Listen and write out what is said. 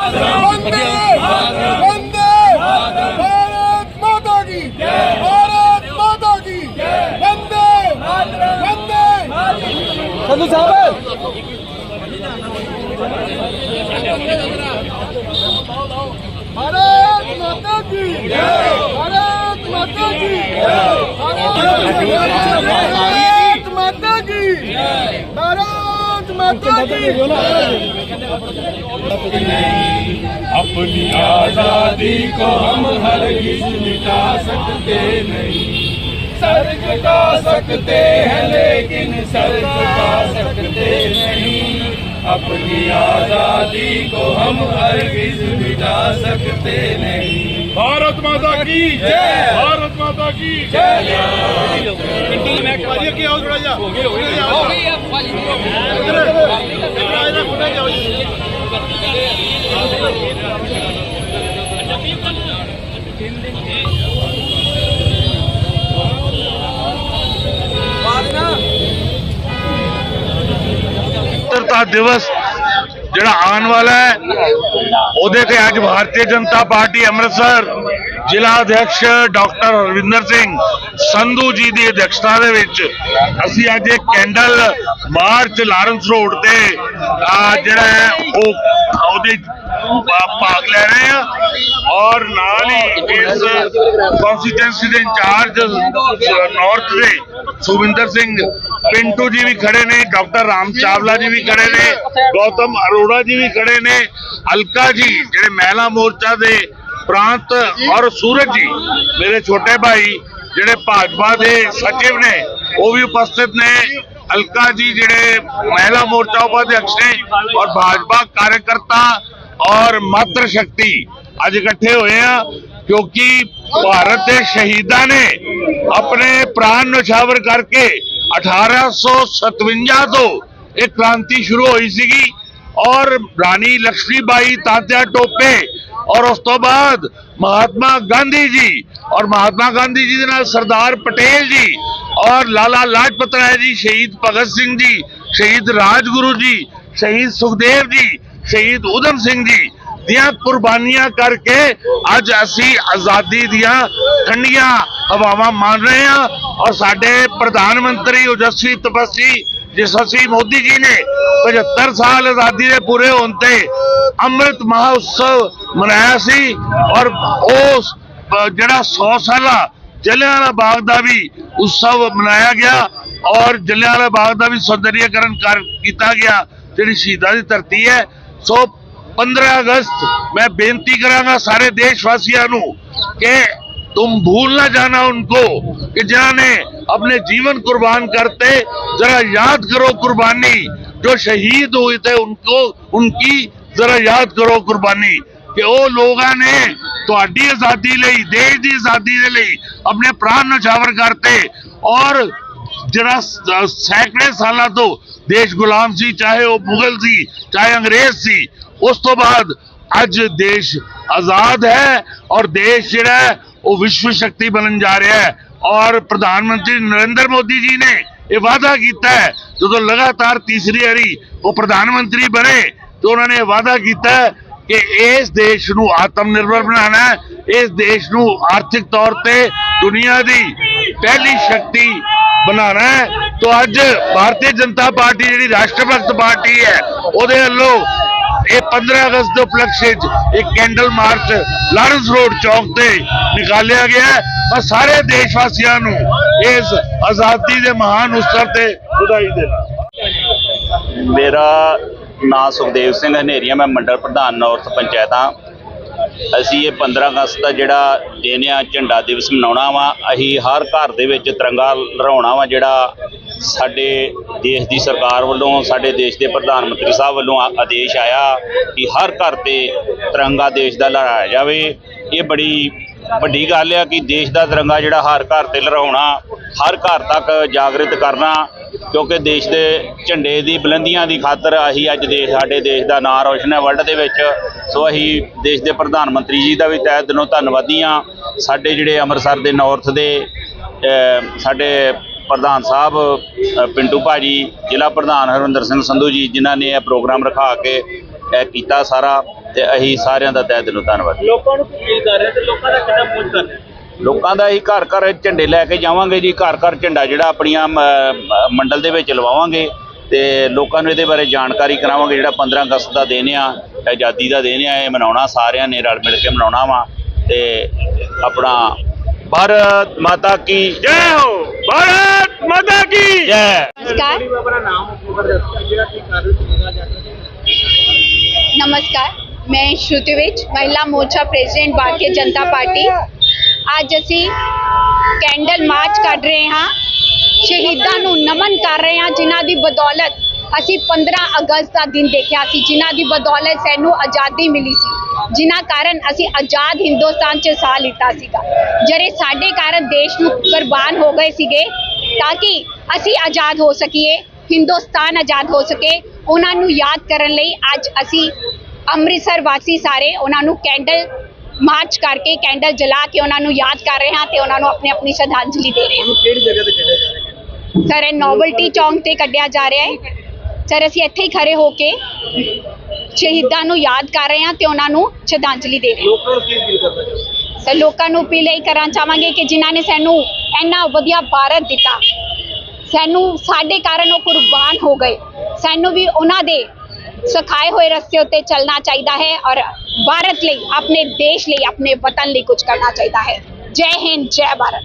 वंदे वंदे भारत माता की माता भारत माता की اپنی آزادی کو ہم ہر ہرگز مٹا سکتے نہیں۔ سر جھکا سکتے ہیں لیکن سر جھکا سکتے نہیں۔ اپنی آزادی کو ہم ہرگز مٹا سکتے نہیں۔ بھارت ماتا کی جے۔ بھارت ماتا کی جے۔ माता की जय की आवाज बढ़ा जा हो गई हो गई ਸੁਤੰਤਰਤਾ ਦਿਵਸ ਜਿਹੜਾ ਆਉਣ ਵਾਲਾ ਹੈ ਉਹਦੇ ਤੇ ਅੱਜ ਭਾਰਤੀ ਜਨਤਾ ਪਾਰਟੀ ਅੰਮ੍ਰਿਤਸਰ ਜ਼ਿਲ੍ਹਾ ਅਧਿਕਸ਼ ਡਾਕਟਰ ਰਵਿੰਦਰ ਸਿੰਘ ਸੰਧੂ ਜੀ ਦੀ ਅਧਿਕਸ਼ਤਾ ਦੇ ਵਿੱਚ ਅਸੀਂ ਅੱਜ ਇੱਕ ਕੈਂਡਲ ਮਾਰਚ ਲਾਰੈਂਸ ਰੋਡ ਤੇ ਆ ਜਿਹੜਾ ਹੈ ਉਹ ਉਹਦੇ ਭਾ- ਭਾਗ ਲੈ ਰਹੇ ਆ ਔਰ ਨਾਲ ਹੀ ਇਸ ਕਨਸਟੀਟੈਂਸੀ ਦੇ ਇੰਚਾਰਜ ਨਾਰਥ ਦੇ ਸੁਵਿੰਦਰ ਸਿੰਘ ਪਿੰਟੂ ਜੀ ਵੀ ਖੜੇ ਨੇ, ਡਾਕਟਰ ਰਾਮ ਚਾਵਲਾ ਜੀ ਵੀ ਖੜੇ ਨੇ, ਗੌਤਮ ਅਰੋੜਾ ਜੀ ਵੀ ਖੜੇ ਨੇ, ਅਲਕਾ ਜੀ, ਜਿਹੜੇ ਮਹਿਲਾ ਮੋਰਚਾ ਦੇ ਪ੍ਰਾਂਤ ਔਰ ਸੂਰਜ ਜੀ, ਮੇਰੇ ਛੋਟੇ ਭਾਈ, ਜਿਹੜੇ ਭਾਜਪਾ ਦੇ ਸਚਿਵ ਨੇ, ਉਹ ਵੀ ਉਪਸਥਿਤ ਨੇ। ਅਲਕਾ ਜੀ ਜਿਹੜੇ ਮਹਿਲਾ ਮੋਰਚਾ ਉਪਾਧਿਅਕਸ਼ ਨੇ ਔਰ ਭਾਜਪਾ ਕਾਰਜਕਰਤਾ ਔਰ ਮਾਤਰ ਸ਼ਕਤੀ ਅੱਜ ਇਕੱਠੇ ਹੋਏ ਆ, ਕਿਉਂਕਿ ਭਾਰਤ ਦੇ ਸ਼ਹੀਦਾਂ ਨੇ ਆਪਣੇ ਪ੍ਰਾਣ ਨਿਛਾਵਰ ਕਰਕੇ 1857 ਤੋਂ ਇਹ ਕ੍ਰਾਂਤੀ ਸ਼ੁਰੂ ਹੋਈ ਸੀਗੀ ਔਰ ਰਾਣੀ ਲక్ష్ਮੀਬਾਈ ਤਾਂਤਿਆ ਟੋਪੇ ਔਰ ਉਸ ਤੋਂ ਬਾਅਦ ਮਹਾਤਮਾ ਗਾਂਧੀ ਜੀ ਔਰ ਮਹਾਤਮਾ ਗਾਂਧੀ ਜੀ ਦੇ ਨਾਲ ਸਰਦਾਰ ਪਟੇਲ ਜੀ ਔਰ ਲਾਲਾ ਲਾਜਪਤ ਰਾਏ ਜੀ, ਸ਼ਹੀਦ ਭਗਤ ਸਿੰਘ ਜੀ, ਸ਼ਹੀਦ ਰਾਜਗੁਰੂ ਜੀ, ਸ਼ਹੀਦ ਸੁਖਦੇਵ ਜੀ, ਸ਼ਹੀਦ ਊਧਮ ਸਿੰਘ ਜੀ ਦੀਆਂ ਕੁਰਬਾਨੀਆਂ ਕਰਕੇ ਅੱਜ ਅਸੀਂ ਆਜ਼ਾਦੀ ਦੀਆਂ ਠੰਡੀਆਂ ਹਵਾਵਾਂ ਮੰਨ ਰਹੇ ਆ ਔਰ ਸਾਡੇ ਪ੍ਰਧਾਨ ਮੰਤਰੀ ਉਜਸਵੀ ਤਪਸੀ, ਜਿਸ ਅਸੀਂ ਮੋਦੀ ਜੀ ਨੇ 75 ਸਾਲ ਆਜ਼ਾਦੀ ਦੇ ਪੂਰੇ ਹੋਣ ਤੇ ਅੰਮ੍ਰਿਤ ਮਹਾਉਤਸਵ ਮਨਾਇਆ ਸੀ ਔਰ ਉਸ ਜਿਹੜਾ 100 ਸਾਲਾ ਜਲਿਆਂਵਾਲਾ ਬਾਗ ਦਾ ਵੀ ਉਤਸਵ ਮਨਾਇਆ ਗਿਆ ਔਰ ਜਲਿਆਂਵਾਲਾ ਬਾਗ ਦਾ ਵੀ ਸੌਂਦਰੀਕਰਨ ਕੀਤਾ ਗਿਆ, ਜਿਹੜੀ ਸ਼ਹੀਦਾਂ ਦੀ ਧਰਤੀ ਹੈ। ਸੋ 15 ਅਗਸਤ ਮੈਂ ਬੇਨਤੀ ਕਰਾਂਗਾ ਸਾਰੇ ਦੇਸ਼ ਵਾਸੀਆਂ ਨੂੰ ਕਿ تم بھول نہ جانا ان کو کہ جنہوں نے اپنے جیون قربان کرتے، ذرا یاد کرو قربانی، جو شہید ہوئے تھے ان کو، ان کی ذرا یاد کرو قربانی کہ وہ لوگوں نے تھی آزادی لئی، دیش کی آزادی کے لیے اپنے پران نچاور کرتے اور جڑا سینکڑے سالہ تو دیش غلام سی، چاہے وہ مغل سی، چاہے انگریز سی، اس تو بعد ਅੱਜ ਦੇਸ਼ ਆਜ਼ਾਦ ਹੈ ਔਰ ਦੇਸ਼ ਜਿਹੜਾ ਉਹ ਵਿਸ਼ਵ ਸ਼ਕਤੀ ਬਣਨ ਜਾ ਰਿਹਾ ਹੈ। ਔਰ ਪ੍ਰਧਾਨ ਮੰਤਰੀ ਨਰਿੰਦਰ ਮੋਦੀ ਜੀ ਨੇ ਇਹ ਵਾਅਦਾ ਕੀਤਾ ਹੈ, ਜਦੋਂ ਲਗਾਤਾਰ ਤੀਸਰੀ ਵਾਰੀ ਉਹ ਪ੍ਰਧਾਨ ਮੰਤਰੀ ਬਣੇ, ਤੇ ਉਹਨਾਂ ਨੇ ਵਾਅਦਾ ਕੀਤਾ ਕਿ ਇਸ ਦੇਸ਼ ਨੂੰ ਆਤਮ ਨਿਰਭਰ ਬਣਾਉਣਾ ਹੈ, ਇਸ ਦੇਸ਼ ਨੂੰ ਆਰਥਿਕ ਤੌਰ ਤੇ ਦੁਨੀਆ ਦੀ ਪਹਿਲੀ ਸ਼ਕਤੀ ਬਣਾਉਣਾ ਹੈ। ਤੋਂ ਅੱਜ ਭਾਰਤੀ ਜਨਤਾ ਪਾਰਟੀ ਜਿਹੜੀ ਰਾਸ਼ਟਰ ਭਗਤ ਪਾਰਟੀ ਹੈ, ਉਹਦੇ ਵੱਲੋਂ ਇਹ 15 ਅਗਸਤ ਦੇ ਉਪਲਕਸ਼ ਵਿੱਚ ਇੱਕ ਕੈਂਡਲ ਮਾਰਚ ਲਾਰੈਂਸ ਰੋਡ ਚੌਕ ਤੇ ਨਿਕਾਲਿਆ ਗਿਆ ਹੈ। ਮੈਂ ਸਾਰੇ ਦੇਸ਼ ਵਾਸੀਆਂ ਨੂੰ ਇਸ ਆਜ਼ਾਦੀ ਦੇ ਮਹਾਨ ਉਤਸਵ ਤੇ ਵਧਾਈ ਦੇਣਾ। ਮੇਰਾ ਨਾਮ ਸੁਖਦੇਵ ਸਿੰਘ ਹਨੇਰੀਆ ਮੈਂ ਮੰਡਲ ਪ੍ਰਧਾਨ ਨਾਰਥ ਪੰਚਾਇਤਾਂ ਅਸੀਂ ਇਹ 15 ਅਗਸਤ ਦਾ ਜਿਹੜਾ ਦਿਨ ਆ, ਝੰਡਾ ਦਿਵਸ ਮਨਾਉਣਾ ਵਾ। ਅਸੀਂ ਹਰ ਘਰ ਦੇ ਵਿੱਚ ਤਿਰੰਗਾ ਲਹਿਰਾਉਣਾ ਵਾ, ਜਿਹੜਾ ਸਾਡੇ ਦੇਸ਼ ਦੀ ਸਰਕਾਰ ਵੱਲੋਂ, ਸਾਡੇ ਦੇਸ਼ ਦੇ ਪ੍ਰਧਾਨ ਮੰਤਰੀ ਸਾਹਿਬ ਵੱਲੋਂ ਆ- ਆਦੇਸ਼ ਆਇਆ ਕਿ ਹਰ ਘਰ ਤੇ ਤਿਰੰਗਾ ਦੇਸ਼ ਦਾ ਲਹਿਰਾਇਆ ਜਾਵੇ। ਇਹ ਬੜੀ ਵੱਡੀ ਗੱਲ ਆ ਕਿ ਦੇਸ਼ ਦਾ ਤਿਰੰਗਾ ਜਿਹੜਾ ਹਰ ਘਰ ਤੇ ਲਹਿਰਾਉਣਾ, ਹਰ ਘਰ ਤੱਕ ਜਾਗਰਿਤ ਕਰਨਾ, ਕਿਉਂਕਿ ਦੇਸ਼ ਦੇ ਝੰਡੇ ਦੀ, ਬੁਲੰਦੀਆਂ ਦੀ ਖਾਤਰ ਅਸੀਂ ਅੱਜ ਦੇਸ਼ ਸਾਡੇ ਦੇਸ਼ ਦਾ ਨਾਂ ਰੋਸ਼ਨ ਹੈ ਵਰਲਡ ਦੇ ਵਿੱਚ। ਸੋ ਅਸੀਂ ਦੇਸ਼ ਦੇ ਪ੍ਰਧਾਨ ਮੰਤਰੀ ਜੀ ਦਾ ਵੀ ਤਹਿ ਦਿਲੋਂ ਧੰਨਵਾਦੀ ਹਾਂ। ਸਾਡੇ ਜਿਹੜੇ ਅੰਮ੍ਰਿਤਸਰ ਦੇ ਨਾਰਥ ਦੇ ਸਾਡੇ ਪ੍ਰਧਾਨ ਸਾਹਿਬ ਪਿੰਟੂ ਭਾਜੀ ਜ਼ਿਲ੍ਹਾ ਪ੍ਰਧਾਨ ਹਰਵਿੰਦਰ ਸਿੰਘ ਸੰਧੂ ਜੀ ਜਿਨ੍ਹਾਂ ਨੇ ਇਹ ਪ੍ਰੋਗਰਾਮ ਰਖਾ ਕੇ ਇਹ ਕੀਤਾ ਸਾਰਾ ਤੇ ਅਸੀਂ ਸਾਰਿਆਂ ਦਾ ਤਹਿ ਦਿਲੋਂ ਧੰਨਵਾਦ। ਲੋਕਾਂ ਨੂੰ ਕੀ ਕਰ ਰਹੇ ਤੇ ਲੋਕਾਂ ਦਾ ਕਿੰਨਾ ਪਹੁੰਚ ਕਰ ਰਹੇ ਲੋਕਾਂ ਦਾ ਹੀ ਘਰ ਘਰ ਝੰਡੇ ਲੈ ਕੇ ਜਾਵਾਂਗੇ ਜੀ ਘਰ ਘਰ ਝੰਡਾ ਜਿਹੜਾ ਆਪਣੀਆਂ ਮੰਡਲ ਦੇ ਵਿੱਚ ਲਵਾਵਾਂਗੇ ਤੇ ਲੋਕਾਂ ਨੂੰ ਇਹਦੇ ਬਾਰੇ ਜਾਣਕਾਰੀ ਕਰਾਵਾਂਗੇ ਜਿਹੜਾ 15 ਅਗਸਤ ਦਾ ਦਿਨ ਆ ਆਜ਼ਾਦੀ ਦਾ ਦਿਨ ਆ ਇਹ ਮਨਾਉਣਾ ਸਾਰਿਆਂ ਨੇ ਰਲ ਮਿਲ ਕੇ ਮਨਾਉਣਾ ਵਾ ਤੇ ਆਪਣਾ ਭਾਰਤ ਮਾਤਾ ਕੀ ਜੈ ਹੋ ਭਾਰਤ माता की ਜੈ नमस्कार ਆਪਣਾ ਨਾਮ ਉਪਰ ਦੱਸੋ ਜਿਹੜਾ ਕੀ ਕਰ ਰਹੇ ਹੋ ਜਾ ਨਮਸਕਾਰ ਮੈਂ ਸ਼ਰੁਤੀ ਵਿੱਚ ਮਹਿਲਾ ਮੋਰਚਾ ਪ੍ਰੈਜ਼ੀਡੈਂਟ ਭਾਰਤੀ ਜਨਤਾ ਪਾਰਟੀ ਅੱਜ ਅਸੀਂ ਕੈਂਡਲ ਮਾਰਚ ਕੱਢ ਰਹੇ ਹਾਂ ਸ਼ਹੀਦਾਂ ਨੂੰ ਨਮਨ ਕਰ ਰਹੇ ਹਾਂ ਜਿਨ੍ਹਾਂ ਦੀ ਬਦੌਲਤ ਅਸੀਂ 15 ਅਗਸਤ ਦਾ ਦਿਨ ਦੇਖਿਆ ਸੀ ਜਿਨ੍ਹਾਂ ਦੀ ਬਦੌਲਤ ਸਾਨੂੰ ਆਜ਼ਾਦੀ ਮਿਲੀ ਸੀ ਜਿਨ੍ਹਾਂ ਕਾਰਨ ਅਸੀਂ ਆਜ਼ਾਦ ਹਿੰਦੁਸਤਾਨ 'ਚ ਸਾਹ ਲਿੱਤਾ ਸੀਗਾ ਜਿਹੜੇ ਸਾਡੇ ਕਾਰਨ ਦੇਸ਼ ਨੂੰ ਕੁਰਬਾਨ ਹੋ ਗਏ ਸੀਗੇ ਤਾਂ ਕਿ ਅਸੀਂ ਆਜ਼ਾਦ ਹੋ ਸਕੀਏ ਹਿੰਦੁਸਤਾਨ ਆਜ਼ਾਦ ਹੋ ਸਕੇ। ਉਹਨਾਂ ਨੂੰ ਯਾਦ ਕਰਨ ਲਈ ਅੱਜ ਅਸੀਂ ਅੰਮ੍ਰਿਤਸਰ ਵਾਸੀ ਸਾਰੇ ਉਹਨਾਂ ਨੂੰ ਕੈਂਡਲ ਮਾਰਚ ਕਰਕੇ ਕੈਂਡਲ ਜਲਾ ਕੇ ਉਹਨਾਂ ਨੂੰ ਯਾਦ ਕਰ ਰਹੇ ਹਾਂ ਤੇ ਉਹਨਾਂ ਨੂੰ ਆਪਣੀ ਆਪਣੀ ਸ਼ਰਧਾਂਜਲੀ ਦੇ ਰਹੇ ਹਾਂ। ਕਿਹੜੀ ਜਗ੍ਹਾ ਤੇ ਕੱਢਿਆ ਜਾ ਰਿਹਾ ਹੈ? ਸਰ ਇਹ ਨੋਵਲਟੀ ਚੌਂਕ ਤੇ ਕੱਢਿਆ ਜਾ ਰਿਹਾ ਹੈ। ਸਰ ਅਸੀਂ ਇੱਥੇ ਹੀ ਖੜੇ ਹੋ ਕੇ ਸ਼ਹੀਦਾਂ ਨੂੰ ਯਾਦ ਕਰ ਰਹੇ ਹਾਂ ਤੇ ਉਹਨਾਂ ਨੂੰ ਸ਼ਰਧਾਂਜਲੀ ਦੇ ਰਹੇ ਹਾਂ। ਲੋਕਾਂ ਨੂੰ ਕੀ ਅਪੀਲ ਕਰਨਾ ਚਾਹੁੰਦੇ ਸਰ ਲੋਕਾਂ ਨੂੰ ਅਪੀਲ ਇਹ ਕਰਨਾ ਚਾਹਾਂਗੇ ਕਿ ਜਿਨ੍ਹਾਂ ਨੇ ਸਾਨੂੰ ਇੰਨਾ ਵਧੀਆ ਭਾਰਤ ਦਿੱਤਾ, ਸਾਨੂੰ ਸਾਡੇ ਕਾਰਨ ਉਹ ਕੁਰਬਾਨ ਹੋ ਗਏ। ਸਾਨੂੰ ਵੀ ਉਹਨਾਂ ਦੇ ਸਿਖਾਏ ਹੋਏ ਰਸਤੇ ਉੱਤੇ ਚੱਲਣਾ ਚਾਹੀਦਾ ਹੈ ਔਰ ਭਾਰਤ ਲਈ, ਆਪਣੇ ਦੇਸ਼ ਲਈ, ਆਪਣੇ ਵਤਨ ਲਈ ਕੁਝ ਕਰਨਾ ਚਾਹੀਦਾ ਹੈ। ਜੈ ਹਿੰਦ, ਜੈ ਭਾਰਤ।